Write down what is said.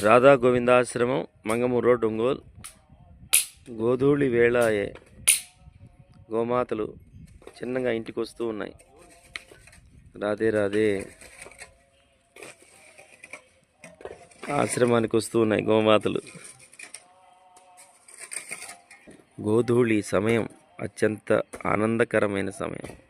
Radha Govindashramam Mangamuru road Ongole. గోధూళి వేళాయే గోమాతలు చిన్నగా ఇంటికి వస్తూ ఉన్నాయి. రాధే రాధే. ఆశ్రమానికి వస్తూ ఉన్నాయి గోమాతలు. గోధూళి సమయం అత్యంత ఆనందకరమైన సమయం.